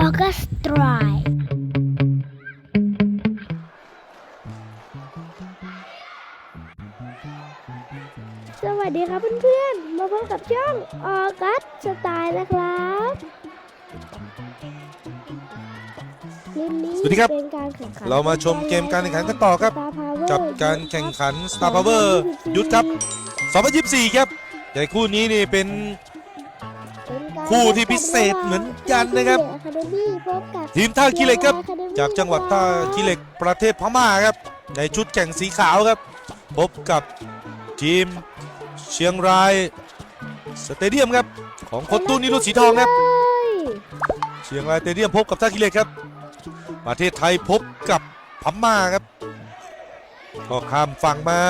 ออกัสตรายสวัสดีครับเพื่อนๆ มาพบกับช่องออกัสสไตล์นะครับคลิปนี้สวัสดีครับ เป็นการแข่งขันเรามาชมเกมการแข่งขันกันต่อครับ Star Power กับการแข่งขัน Star Power ยุทธครับ 2024 ครับในคู่นี้นี่เป็นเป็นการคู่ที่พิเศษเหมือนกันนะครับ ทีมท่าขี้เหล็กครับ จากจังหวัดท่าขี้เหล็กประเทศพม่าครับ ในชุดแข่งสีขาวครับ พบกับทีมเชียงรายสเตเดียมครับ ของโคตตุนิรุตสีทองครับเฮ้ยเชียงรายสเตเดียมพบกับท่าขี้เหล็กครับ ประเทศไทยพบกับพม่าครับก็ข้ามฝั่งมา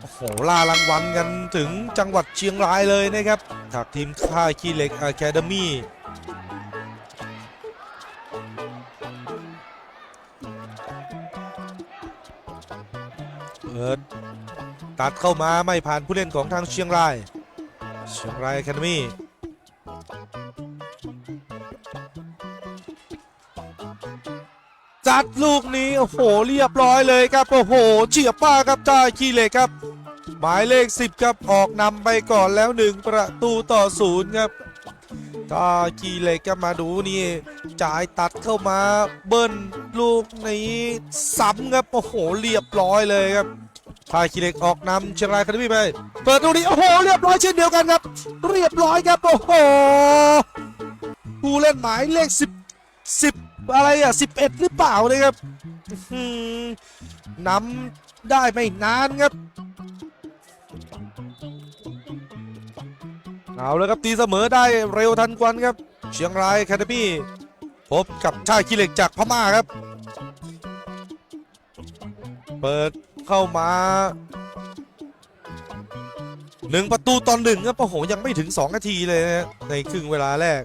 โอ้โหล่ารางวัลกันถึงจังหวัดเชียงรายเลยนะครับจากทีมค่ายขี้เหล็กอะคาเดมี่ ปิด ตัดเข้ามาไม่ผ่านผู้เล่นของทางเชียงราย เชียงรายอะคาเดมี่จัดลูกนี้ โอ้โห เรียบร้อยเลยครับ โอ้โหเฉียบป้าครับจ่าขี้เหล็กครับ หมายเลข 10 ครับ ออกนำไปก่อนแล้ว 1 ประตูต่อศูนย์ครับตาขี้เหล็กก็มาดูนี่จ่ายตัดเข้ามาเบิ้ลลูกนี้ซ้ำครับ โอ้โห เรียบร้อยเลยครับ ทาขี้เล็กออกนำเชียงรายคาเดมี่ไป เปิดตรงนี้โอ้โหเรียบร้อยเช่นเดียวกันครับ เรียบร้อยครับโอ้โหผู้เล่นหมายเลข10 10อะไรอะ11หรือเปล่าเลยครับอื้อหือนำได้ไม่นานครับเอาแล้วครับตีเสมอได้เร็วทันควันครับ เชียงรายแคดมี่พบกับชาติขี้เล็กจากพม่าครับ เปิด เข้ามาหนึ่งประตูตอนหนึ่งครับโอ้โหยังไม่ถึง 2 นาทีเลยนะในครึ่งเวลาแรก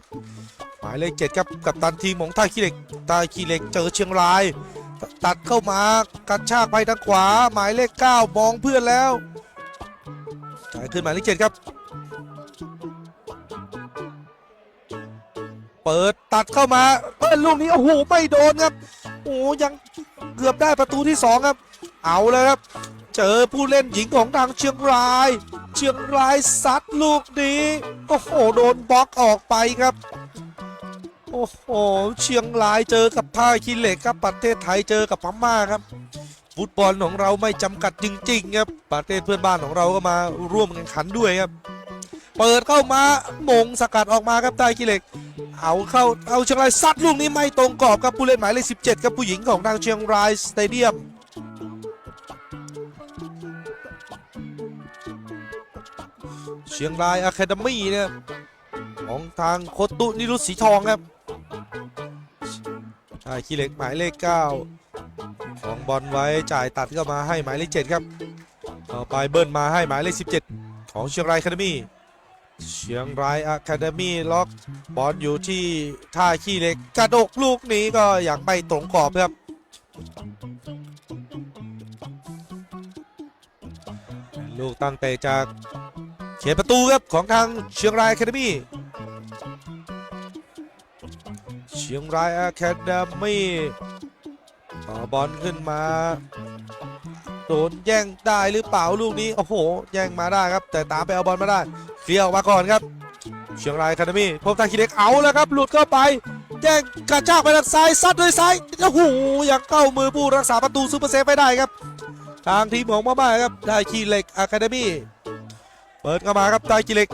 หมายเลขเจ็ดครับกับตันทีมของท่าขี้เหล็กท่าขี้เหล็กเจอเชียงราย ตัดเข้ามากระชากไปทางขวา หมายเลข9มองเพื่อนแล้วจ่ายขึ้นหมายเลขเจ็ดครับ เปิดตัดเข้ามาเปิดลูกนี้โอ้โหไม่โดนครับโอ้ยังเกือบได้ประตูที่สองครับ เอาเลยครับ เจอผู้เล่นหญิงของทางเชียงราย เชียงรายซัดลูกนี้โอ้โหโดนบล็อกออกไปครับโอ้โหเชียงรายเจอกับท่าขี้เหล็กครับประเทศไทยเจอกับพม่าครับ ฟุตบอลของเราไม่จำกัดจริงๆครับประเทศเพื่อนบ้านของเราก็มาร่วมแข่งขันด้วยครับ เปิดเข้ามามงสกัดออกมาครับใต้ขี้เหล็ก เอาเข้าเอาเชียงรายซัดลูกนี้ไม่ตรงกรอบครับผู้เล่นหมายเลข17ครับผู้หญิงของทางเชียงรายสเตเดียม เชียงรายอะคาเดมี่เนี่ยของทางโคตุนิรุตสีทองครับใช่ขี้เหล็กหมายเลข9ของบอลไว้จ่ายตัดเข้ามาให้หมายเลข7ครับต่อไปเบิ้ลมาให้หมายเลข17 ของเชียงรายอะคาเดมี่เชียงรายอะคาเดมี่ล็อกบอลอยู่ที่ท่าขี้เหล็กกระดกลูกนี้ก็อยังไม่ตรงกรอบครับลูกตั้งเตะจาก เขียนประตูครับของทางเชียงรายอะคาดมี่เชียงรายอะคาเดมี่ต่อบอลขึ้นมาโดนแย่งได้หรือเปล่าลูกนี้ โอ้โห แย่งมาได้ครับ แต่ตามไปเอาบอลมาได้เคลียร์ออกมาก่อนครับ เชียงรายอะคาเดมี่พบทางคีเล็กเอาแล้วครับ หลุดเข้าไป แย่งกระชากไปทางซ้ายซัดด้วยซ้ายโอ้โหยังเข้ามือผู้รักษาประตูซูเปอร์เซฟไม่ได้ครับ ทางทีมของมาบ้าครับได้คีเล็กอะคาเดมี่ เปิดเข้ามาครับได้กิเล็ก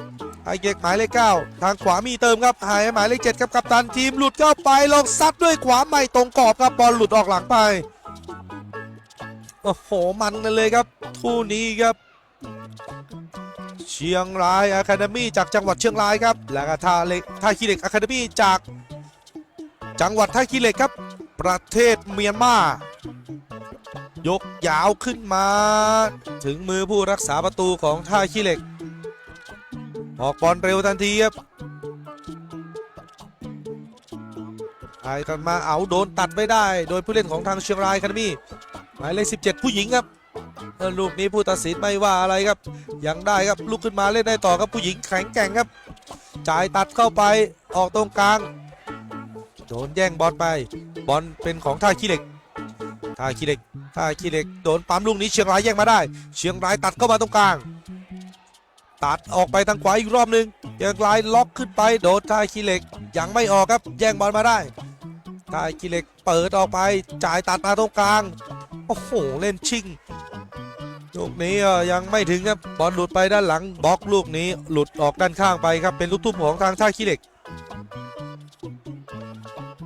ไอเก็กหมายเลข9ทางขวามีเติมครับหายหมายเลข7ครับกัปตันทีมหลุดเข้าไปลองซัดด้วยขวาไม่ตรงกรอบครับบอลหลุดออกหลังไปโอ้โหมันกันเลยครับคู่นี้ครับ เชียงรายอะคาเดมี่จากจังหวัดเชียงรายครับ แล้วก็ท่าเล็กท่าขี้เหล็กอะคาเดมี่จาก จังหวัดท่าขี้เหล็กครับ ประเทศเมียนมายกยาวขึ้นมา ถึงมือผู้รักษาประตูของท่าขี้เหล็ก ออกบอลเร็วทันทีครับไอ้กันมาเอาโดนตัดไม่ได้ โดยผู้เล่นของทางเชียงรายคาเดมี่หมายเลข17 ผู้หญิงครับลูกนี้ผู้ตัดสินไม่ว่าอะไรครับ ยังได้ครับลุกขึ้นมาเล่นได้ต่อครับผู้หญิงแข็งแกร่งครับจ่ายตัดเข้าไปออกตรงกลางโดนแย่งบอลไป บอลเป็นของท่าขี้เหล็กท่าขี้เหล็กท่าขี้เหล็กโดนปั๊มลูกนี้เชียงรายแย่งมาได้ เชียงรายตัดเข้ามาตรงกลาง ตัดออกไปทางขวาอีกรอบหนึ่งเชียงรายล็อกขึ้นไปโดนท่าขี้เหล็กยังไม่ออกครับแย่งบอลมาได้ท่าขี้เหล็กเปิดออกไปจ่ายตัดมาตรงกลางโอ้โหเล่นชิงลูกนี้ยังไม่ถึงครับบอลหลุดไปด้านหลังบล็อกลูกนี้หลุดออกด้านข้างไปครับเป็นลูกทุ่มของทางท่าขี้เหล็ก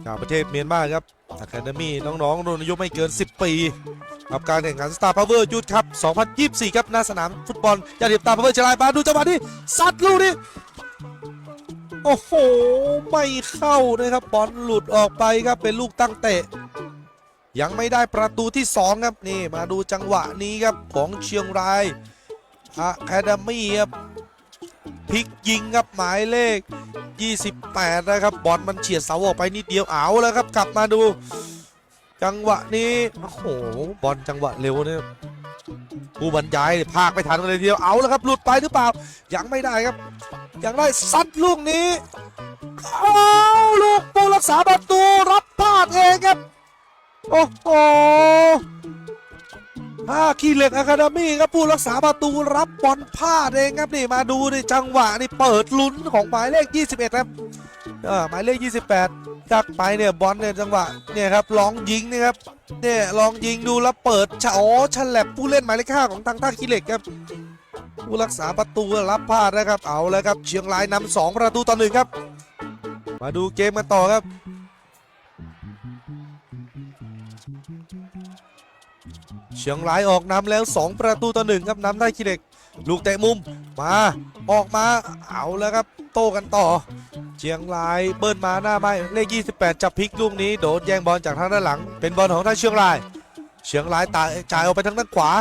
จากประเทศเมียนมาครับอะคาเดมี่น้องๆรุ่นอายุไม่เกิน 10 ปี กับการแข่งขัน Star Power Youth ครับ 2024 ครับหน้าสนามฟุตบอลยาดิบตาพาวเวอร์เชยงรายมาดูจังหวะนี้ซัดลูกนี้โอ้โห ไม่เข้านะครับบอลหลุดออกไปครับเป็นลูกตั้งเตะ ยังไม่ได้ประตูที่ 2 ครับ นี่มาดูจังหวะนี้ครับของเชียงรายอะคาเดมี่ครับพลิกยิงครับหมายเลข 28 นะครับบอลมันเฉียดเสาออกไปนิดเดียวเอาแล้วครับกลับมาดู จังหวะนี้โอ้โหบอลจังหวะเร็วเนี่ยผู้บรรยายเนี่ยพากไปทันเลยทีเดียวเอาแล้วครับ หลุดไปหรือเปล่า ยังไม่ได้ครับ ยังได้ซัดลูกนี้เอาลูกผู้รักษาประตูรับพลาดเองครับ โอ้โหห้าขี้เหล็กอะคาเดมี่ครับผู้รักษาประตูรับบอลพลาดเองครับนี่มาดูในจังหวะนี่เปิดลุ้นของหมายเลข 21 ครับเออ หมายเลข 28 ดักไปเนี่ยบอลเนี่ยจังหวะเนี่ยครับลองยิงนะครับเนี่ยลองยิงดูแล้วเปิดฉอ๋อฉลับผู้เล่นหมายเลขห้าของทางท่าขี้เหล็กครับผู้รักษาประตูรับพลาดนะครับเอาแล้วครับเชียงรายนำสองประตูต่อหนึ่งครับ มาดูเกมกันต่อครับ เชียงรายออกนำแล้ว 2 ประตูต่อหนึ่งครับนำได้ขี้เหล็ก ลูกเตะมุมมาออกมาเอาแล้วครับโต้กันต่อ เชียงรายเบิ้ลมาหน้าไม้เลข 28 จับพลิกลูกนี้โดนแย่งบอลจากทางด้านหลัง เป็นบอลของท่างเชียงราย เชียงรายตาจ่ายออกไปทางด้านขวา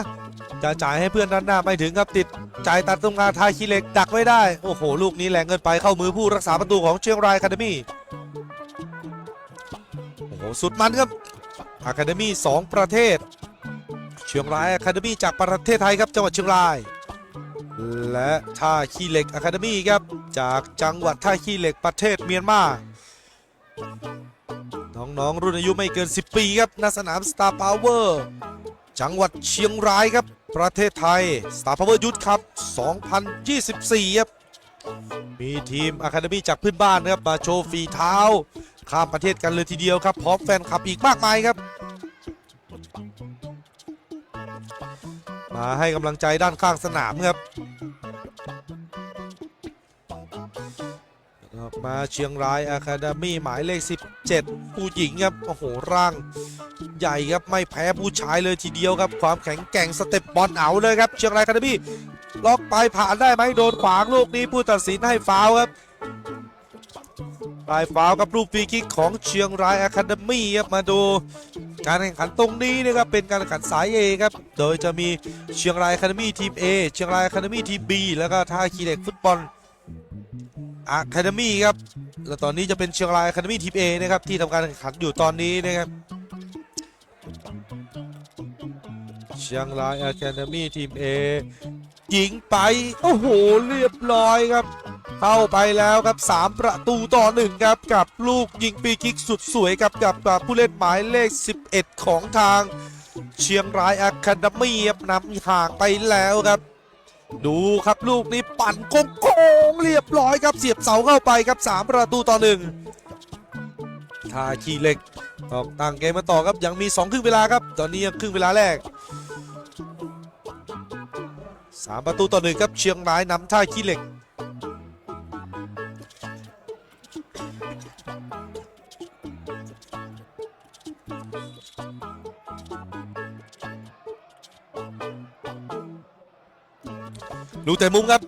จะจ่ายให้เพื่อนด้านหน้าไม่ถึงครับติดจ่ายตัดตรงกลางทายขี้เล็กดักไว้ได้ โอ้โห ลูกนี้แรงเกินไปเข้ามือผู้รักษาประตูของเชียงรายคาเดมี่โอ้โหสุดมันครับอะคาเดมี่สองประเทศ ชียงรายอะคาเดมี่จากประเทศไทยครับจังหวัดเชียงราย และท่าขี้เหล็กอะคาเดมี่ครับจากจังหวัดท่าขี้เหล็กประเทศเมียนมาน้องๆรุ่นอายุไม่เกิน 10 ปีครับณสนาม Star Power จังหวัดเชียงรายครับ ประเทศไทย Star Power Youth ครับ 2024 ครับ มีทีมอะคาเดมี่จากพื่อนบ้านนะครับ มาโชว์ฝีเท้า ข้ามประเทศกันเลยทีเดียวครับ พร้อมแฟนคลับอีกมากมายครับ มาให้กำลังใจด้านข้างสนามครับออกมาเชียงรายอะคาเดมี่หมายเลข 17 ผู้หญิงครับ โอ้โห ร่างใหญ่ครับ ไม่แพ้ผู้ชายเลยทีเดียวครับ ความแข็งแกร่งสเต็ปบอลเอาเลยครับ เชียงรายอะคาเดมี่ล็อกไปผ่านได้ไหมโดนขวางลูกนี้ผู้ตัดสินให้ฟาวครับปลายฟาวกับลูกฟรีคิกของเชียงรายอะคาเดมี่ครับ มาดู การแข่งขันตรงนี้นะครับเป็นการแข่งขันสาย A ครับ โดยจะมีเชียงรายคาเดมี่ทีม A เชียงรายคาเดมี่ทีม B แล้วก็ท่าคีเหล็กฟุตบอลอะคาเดมี่ครับ แล้วตอนนี้จะเป็นเชียงรายคาเดมี่ทีม A นะครับที่ทำการแข่งขันอยู่ตอนนี้นะครับเชียงรายอะคาเดมี่ทีม A ยิงไป โอ้โห เรียบร้อยครับ เข้าไปแล้วครับ 3 ประตูต่อ 1 ครับ กับลูกยิงปีคิกสุดสวยครับกับกับผู้เล่นหมายเลข 11 ของทาง เชียงรายอะคาเดมี่ครับนำห่างไปแล้วครับ ดูครับลูกนี้ปั่นโค้งเรียบร้อยครับเสียบเสาเข้าไปครับ 3 ประตูต่อ 1ท่าขี้เหล็กออกต่างเกมมาต่อครับยังมี2ครึ่งเวลาครับ ตอนนี้ยังครึ่งเวลาแรก3ประตูต่อหนึ่งครับเชียงรายนำท่าขี้เหล็ก ลูกเตะมุมครับ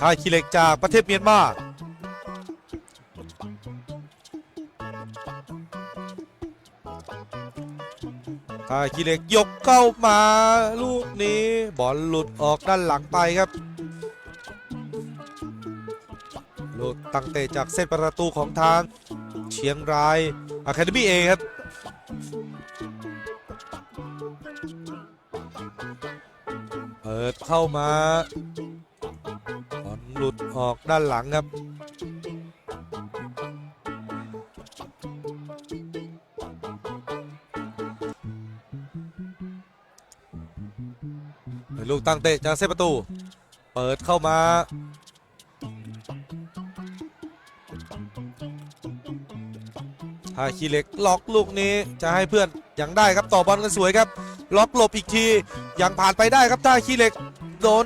ท่าขี้เหล็กจากประเทศเมียนมาท่าขี้เหล็กยกเข้ามาลูกนี้บอลหลุดออกด้านหลังไปครับลูกตั้งเตะจากเส้นประตูของทางเชียงรายอะคาเดมี่เองครับ ดเข้ามาบอลหลุดออกด้านหลังครับ ลูกตั้งเตะจากเส้ประตู เปิดเข้ามาฮาคีเล็กล็อกลูกนี้จะให้เพื่อนอยังได้ครับต่อบอลกันสวยครับ ล็อกหลบอีกที ยังผ่านไปได้ครับท่าขี้เหล็กโดน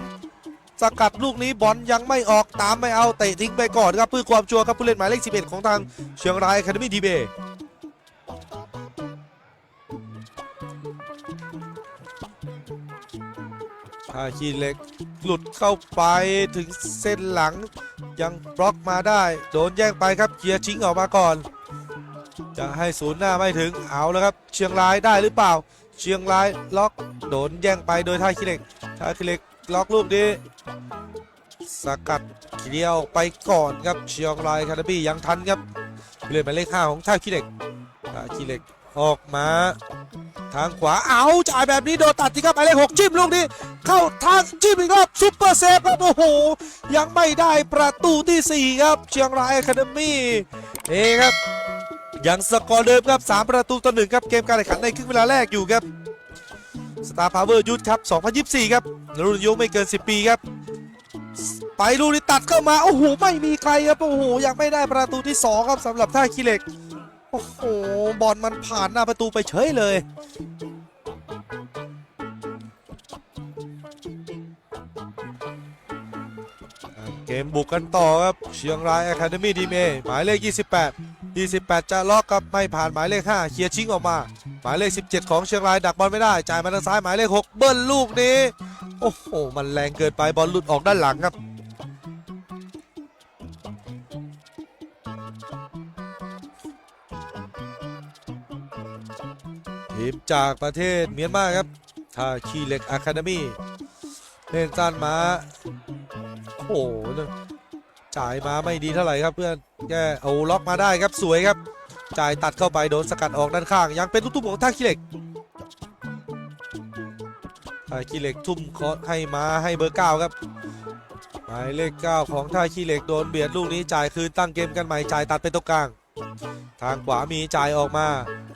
สกัดลูกนี้บอลยังไม่ออกตามไม่เอาเตะทิ้งไปก่อนครับเพื่อความชัวร์ครับผู้เล่นหมายเลข 11 ของทางเชียงรายคาเดมี่ทีเบท่าขี้เหล็กหลุดเข้าไปถึงเส้นหลังยังบล็อกมาได้ โดนแย่งไปครับเคียร์ชิงออกมาก่อน จะให้ศูนย์หน้าไม่ถึงเอาแล้วครับ เชียงรายได้หรือเปล่า เชียงรายล็อกโดนแย่งไปโดยท่าขี้เล็กท่าขี้เล็กล็อกลูกนี้สกัดเคียวไปก่อนครับเชียงรายคาร์บี้ยังทันครับเลี่ยนหมายเลขห้าของท่าขี้เล็กท่าขี้เล็กออกมาทางขวาเอาจ่ายแบบนี้โดนตัดที่ครับหมายเลขหกจิ้มลูกนี้เข้าทางจิ้มอีกรอบซุปเปอร์เซฟครับโอ้โหยังไม่ได้ประตูที่สี่ครับ เชียงรายคาร์บี้เอครับ ยังสกอร์เดิมครับ 3 ประตูต่อหนึ่งครับ เกมการแข่งขันในครึ่งเวลาแรกอยู่ครับสตาร์พาวเวอร์ยุทธครับ 2024 ครับรุ่นอายุไม่เกิน 10 ปีครับ ไปลูกนี้ตัดเข้ามา โอ้โห ไม่มีใครครับ โอ้โห ยังไม่ได้ประตูที่ 2 ครับสำหรับท่าขี้เหล็ก โอ้โห บอลมันผ่านหน้าประตูไปเฉยเลยเกมบุกกันต่อครับ เชียงรายอะคาเดมี่ดีเมหมายเลข 28 28 จะล็อกครับไม่ผ่านหมายเลข 5 เคลียร์ชิงออกมา หมายเลข 17 ของเชียงรายดักบอลไม่ได้ จ่ายมาทางซ้ายหมายเลข 6 เบิ้ลลูกนี้ โอ้โห มันแรงเกินไปบอลหลุดออกด้านหลังครับทีมจากประเทศเมียนมาครับท่าคีเล็กอะคาเดมี่เล่นสั้นมาโอ้โห จ่ายมาไม่ดีเท่าไหร่ครับเพื่อนแกเอาล็อกมาได้ครับสวยครับ จ่ายตัดเข้าไปโดนสกัดออกด้านข้าง ยังเป็นลูกทุ่มของท่าขี้เหล็กท่าขี้เหล็กทุ่มเคาะให้มาให้เบอร์เก้าครับหมายเลขเก้าของท่าขี้เหล็กโดนเบียดลูกนี้จ่ายคืนตั้งเกมกันใหม่จ่ายตัดไปตรงกลาง ทางขวามีจ่ายออกมา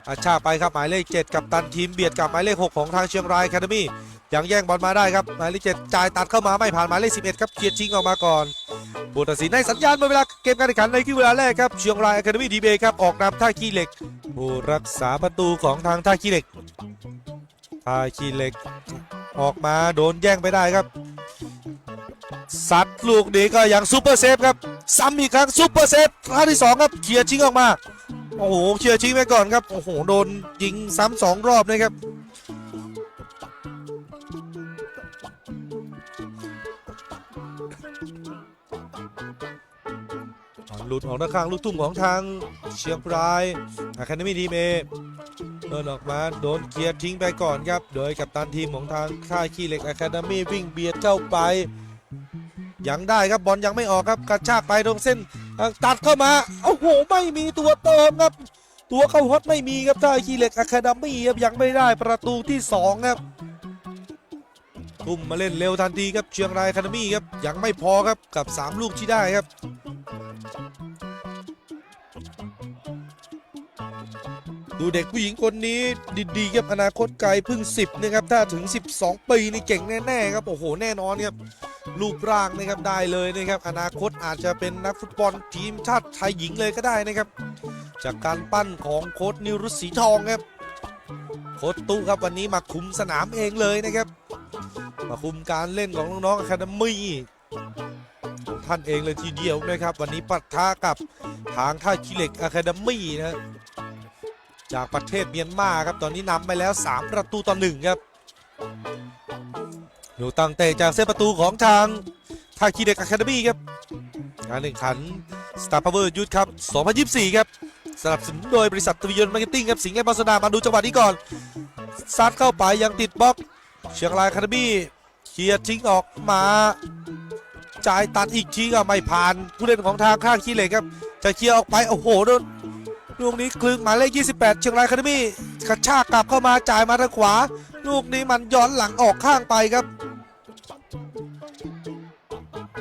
อาชาไปครับหมายเลข 7 กับตันทีมเบียดกับหมายเลข 6 ของทางเชียงรายแคาดมี่ยังแย่งบอลมาได้ครับหมายเลข7จ่ายตัดเข้ามาไม่ผ่านหมายเลข 11 ครับเคลียร์ชิงออกมาก่อน ผู้ตัดสินให้สัญญาณหมดเวลาเกมการแข่งขันในครึ่งเวลาแรกครับเชียงรายอะคาเดมี่ดีเบครับออกนำท่าขี้เหล็กผู้รักษาประตูของทางท่าขี้เหล็กท่าขี้เหล็ก ออกมาโดนแย่งไปได้ครับซัดลูกนี้ก็ยังซูเปอร์เซฟครับซ้ำอีกครั้งซูเปอร์เซฟครั้งที่สองครับเคลียร์ชิงออกมาโอ้โหเคลียร์ชิงไปก่อนครับโอ้โหโดนยิงซ้ำสองรอบนะครับ หลุดออกด้านข้างลูกทุ่มของทางเชียงรายอะคาเดมี่ทีมเอเดินออกมาโดนเคลียร์ทิ้งไปก่อนครับ โดยกัปตันทีมของทางค่ายขี้เหล็กอะคาเดมี่วิ่งเบียดเข้าไป ยังได้ครับบอลยังไม่ออกครับกระชากไปตรงเส้นตัดเข้ามาโอ้โหไม่มีตัวเติมครับ ตัวเข้าฮอตไม่มีครับท่าขี้เหล็กอะคาเดมี่ครับยังไม่ได้ประตูที่สองครับทุ่มมาเล่นเร็วทันทีครับเชียงรายคาเดมี่ครับยังไม่พอครับกับสามลูกที่ได้ครับ ดูเด็กผู้หญิงคนนี้ดีๆครับอนาคตไกลพิ่ง 10นะครับถ้าถึง 12 ปีนี่เก่งแน่ๆครับโอ้โหแน่นอนครับรูปร่างนะครับได้เลยนะครับอนาคตอาจจะเป็นนักฟุตบอลทีมชาติไทยหญิงเลยก็ได้นะครับ จากการปั้นของโค้ชนิรุตสีทองครับโค้ชตู้ครับวันนี้มาคุมสนามเองเลยนะครับ มาคุมการเล่นของน้องๆอะคาเดมี่ ของท่านเองเลยทีเดียวนะครับ วันนี้ปะทะกับทางท่าขี้เหล็กอะคาเดมี่นะจากประเทศเมียนมาครับตอนนี้นำไปแล้ว 3 ประตูต่อหนึ่งครับดูตั้งเตะจากเส้นประตูของทางท่างคีเด็กอะคาเดมี่ครับการแข่งขัน Star Power Youth ครับ 2024 ครับสนับสนุนโดยบริษัททวิยนมาร์เก็ตติ้งครับสิงห์แอมบาสดามาดูจังหวะนี้ก่อนซัดเข้าไปยังติดบล็อก เชียงรายคาเดมี่เคลียร์ทิ้งออกมา จ่ายตัดอีกทีก็ไม่ผ่านผู้เล่นของทางข้างคีเหล็กครับ จะเคลียร์ออกไปโอ้โหโดนลูกนี้คลึงหมายเลข 28 เชียงรายคาเดมี่กระชากกลับเข้ามาจ่ายมาทางขวา ลูกนี้มันย้อนหลังออกข้างไปครับ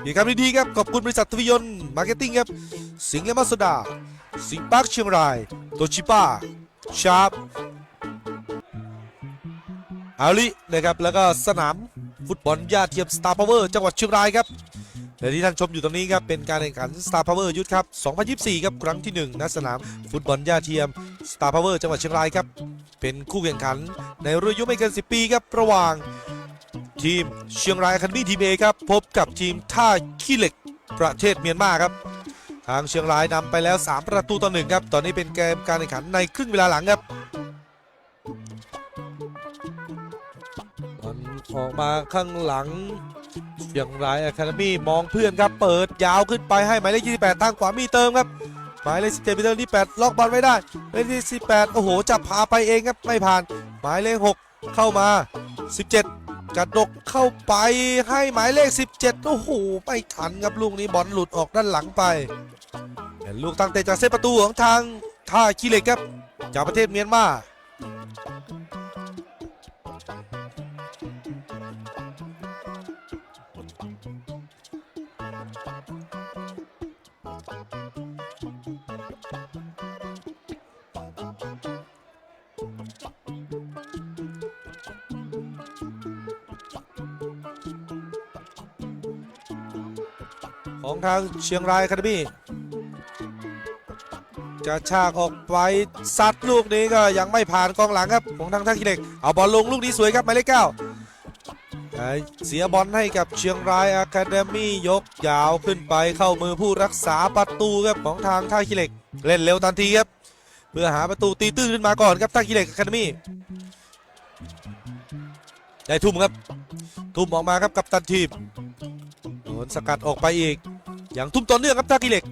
ดีครับดีๆครับ ขอบคุณบริษัททวิยนมาร์เก็ตติ้งครับ สิงห์และมาสดา สิงห์ปาร์คเชียงราย โตชิป้า ชาร์ปอาลินะครับ แล้วก็สนามฟุตบอลยอดเทียมสตาร์พาวเวอร์จังหวัดเชียงรายครับ และที่ท่านชมอยู่ตรงนี้ครับเป็นการแข่งขันสตาร์พาวเวอร์ยุทธครับ 2024 ครับครั้งที่ 1ณสนามฟุตบอลยอดเทียมสตาร์พาวเวอร์จังหวัดเชียงรายครับ เป็นคู่แข่งขันในรุ่นอายุไม่เกิน 10 ปีครับระหว่างทีมเชียงรายคันมี่ทีมเอครับพบกับทีมท่าขี้เหล็กประเทศเมียนมาครับ ทางเชียงรายนำไปแล้ว 3 ประตูต่อหนึ่งครับตอนนี้เป็นเกมการแข่งขันในครึ่งเวลาหลังครับออกมาข้างหลัง เชียงรายอะคาเดมี่มองเพื่อนครับเปิดยาวขึ้นไปให้หมายเลข28 ทางขวามีเติมครับหมายเลข17มีเติมที่8ล็อกบอลไว้ได้หมายเลข18โอ้โหจะพาไปเองครับไม่ผ่านหมายเลข 6 เข้ามา 17 กระดกเข้าไปให้หมายเลข 17โอ้โหไม่ทันครับลูกนี้บอลหลุดออกด้านหลังไปลูกตั้งเตะจากเส้นประตูของทางท่าขี้เหล็กครับจากประเทศเมียนมา ของทางเชียงรายคาเดมี่จะชากออกไปซัดลูกนี้ก็ยังไม่ผ่านกองหลังครับของทางท่าขี้เหล็ก เอาบอลลงลูกนี้สวยครับหมายเลขเก้าเสียบอลให้กับเชียงรายอะคาเดมี่ยกยาวขึ้นไปเข้ามือผู้รักษาประตูครับของทางท่าขี้เหล็ก เล่นเร็วทันทีครับเพื่อหาประตูตีตื้นขึ้นมาก่อนครับท่าขี้เหล็กอะคาเดมี่ได้ทุ่มครับ ทุ่มออกมาครับกับตันทีมโดนสกัดออกไปอีก อย่างทุ่มต่อเนื่องครับท่ากีเหล็ก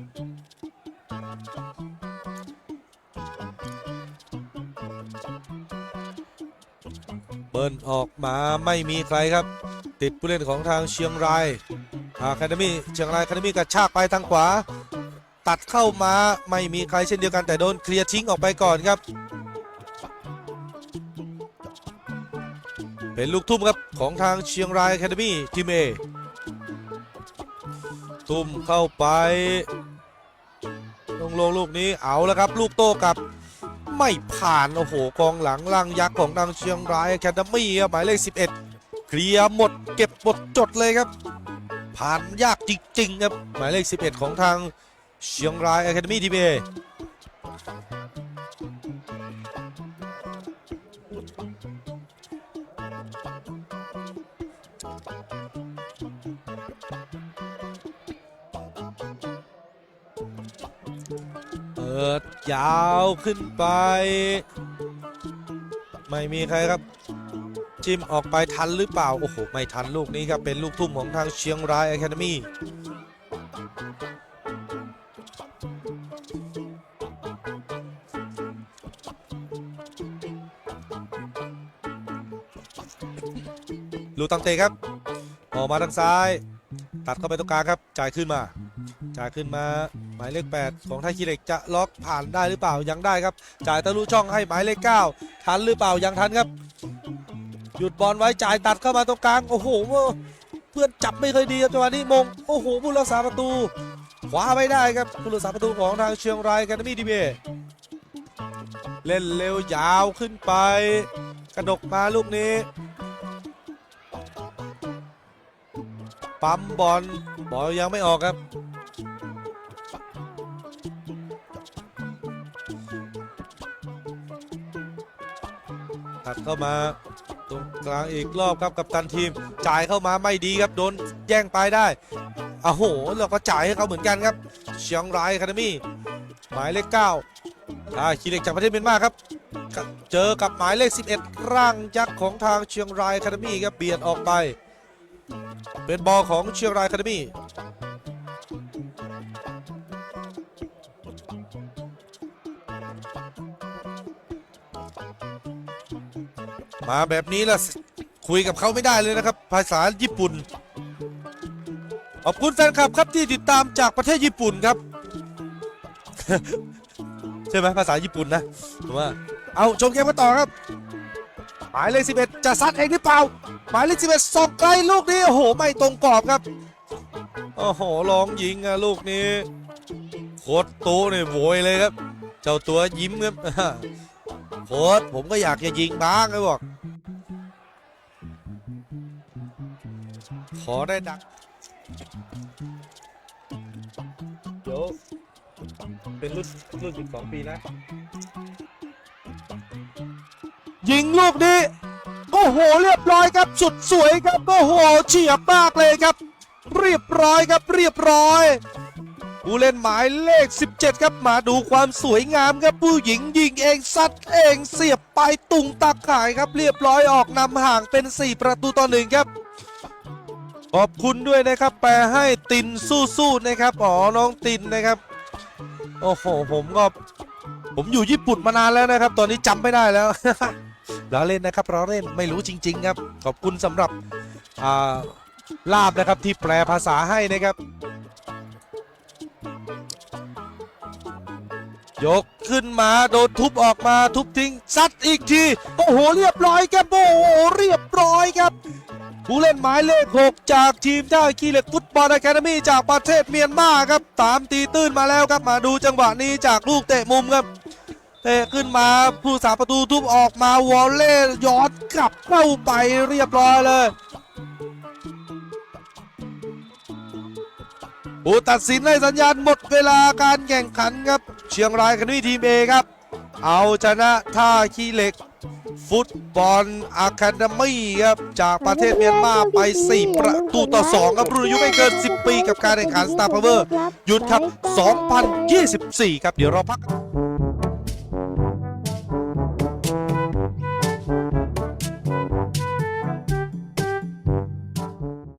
เบิร์นออกมาไม่มีใครครับ ติดผู้เล่นของทางเชียงรายอาคาเดมี่เชียงรายอาคาเดมี่กระชากไปทางขวา ตัดเข้ามาไม่มีใครเช่นเดียวกันแต่โดนเคลียร์ทิ้งออกไปก่อนครับ เป็นลูกทุ่มครับของทางเชียงรายอาคาเดมี่ทีมเอ ทุ่มเข้าไปลงลงลูกนี้เอาแล้วครับ ลูกโต้กับไม่ผ่าน โอ้โห กองหลังล่างยักษ์ของทางเชียงรายแคดมี่ครับหมายเลข 11 เคลียร์หมดเก็บหมดจดเลยครับ ผ่านยากจริงๆครับ หมายเลข 11 ของทางเชียงรายอะคาเดมี่ทีเอ ปิดยาวขึ้นไป ไม่มีใครครับ จิ้มออกไปทันหรือเปล่า โอ้โห ไม่ทันลูกนี้ครับ เป็นลูกทุ่มของทางเชียงรายอะคาเดมี่ลูตังเตครับ ออกมาทางซ้าย ตัดเข้าไปตรงกลางครับ จ่ายขึ้นมา จ่ายขึ้นมา หมายเลข 8 ของไทยคีเล็กจะล็อกผ่านได้หรือเปล่ายังได้ครับ จ่ายทะลุช่องให้หมายเลข 9 ทันหรือเปล่ายังทันครับ หยุดบอลไว้จ่ายตัดเข้ามาตรงกลางโอ้โหเพื่อนจับไม่เคยดีครับจังหวะนี้มงโอ้โหผู้รักษาประตูขวาไม่ได้ครับผู้รักษาประตูของทางเชียงรายแกันมี่ดีเบเล่นเร็วยาวขึ้นไป กระดกมาลูกนี้ ปั๊มบอลบอลยังไม่ออกครับ ตัดเข้ามาตรงกลางอีกรอบครับกับตันทีม จ่ายเข้ามาไม่ดีครับโดนแย่งไปได้อ้โหเราก็จ่ายให้เขาเหมือนกันครับเชียงรายคาเดมี่หมายเลข9อ่าคีเล็กจากประเทศเมียนมาครับ เจอกับหมายเลข 11 ร่างยักษ์ของทางเชียงรายคาเดมี่ครับเบียดออกไป เป็นบอลของเชียงรายคาเดมี่ มาแบบนี้ล่ะ คุยกับเขาไม่ได้เลยนะครับ ภาษาญี่ปุ่น ขอบคุณแฟนคลับครับที่ติดตามจากประเทศญี่ปุ่นครับ ใช่ไหมภาษาญี่ปุ่นนะผมว่า เอาชมเกมกันต่อครับ หมายเลข11 จะซัดเองหรือเปล่า หมายเลข11ส่องไกลลูกนี้โอ้โห ไม่ตรงกรอบครับ โอ้โหลองยิงอะลูกนี้โคตรโตเนี่ยโวยเลยครับ เจ้าตัวยิ้มครับโค้ชผมก็อยากจะยิงบ้างเลยบอก อได้ดังเดี๋ยวเป็นรุ่นรุ่น12ปีนะ ยิงลูกนี้โอ้โหเรียบร้อยครับสุดสวยครับโอ้โหเฉียบมากเลยครับ เรียบร้อยครับเรียบร้อยผู้เล่นหมายเลข 17 ครับมาดูความสวยงามครับผู้หญิงยิงเองซัดเองเสียบไปตุงตักขายครับเรียบร้อยออกนำห่างเป็น 4 ประตูต่อหนึ่งครับ ขอบคุณด้วยนะครับ แปลให้ตินสู้ๆนะครับอ๋อน้องตินนะครับ โอ้โหผมก็ผมอยู่ญี่ปุ่นมานานแล้วนะครับ ตอนนี้จำไม่ได้แล้วเราเล่นนะครับเราเล่นไม่รู้จริง ๆ ครับ ขอบคุณสำหรับาลาบนะครับที่แปลภาษาให้นะครับ ยกขึ้นมาโดนทุบออกมาทุบทิ้งซัดอีกที โอ้โหเรียบร้อยครับโอ้โหเรียบร้อยครับ ผู้เล่นหมายเลข 6 จากทีมท่าขี้เหล็กฟุตบอลอะคาเดมี่จากประเทศเมียนมาครับตามตีตื้นมาแล้วครับมาดูจังหวะนี้จากลูกเตะมุมครับเตะขึ้นมาผู้สาประตูทุบออกมาวอลเล่ย้อนกลับเข้าไปเรียบร้อยเลยผู้ตัดสินให้สัญญาณหมดเวลาการแข่งขันครับ เชียงรายคานีทีมเอครับ เอาชนะท่าขี้เหล็ก ฟุตบอลอะคาเดมี่ครับจากประเทศเมียนมาไป 4 ประตูต่อ 2 ครับรุ่นอายุไม่เกิน 10 ปีกับการแข่งขันสตาร์พาวเวอร์หยุดครับ 2024 ครับ เดี๋ยวเราพัก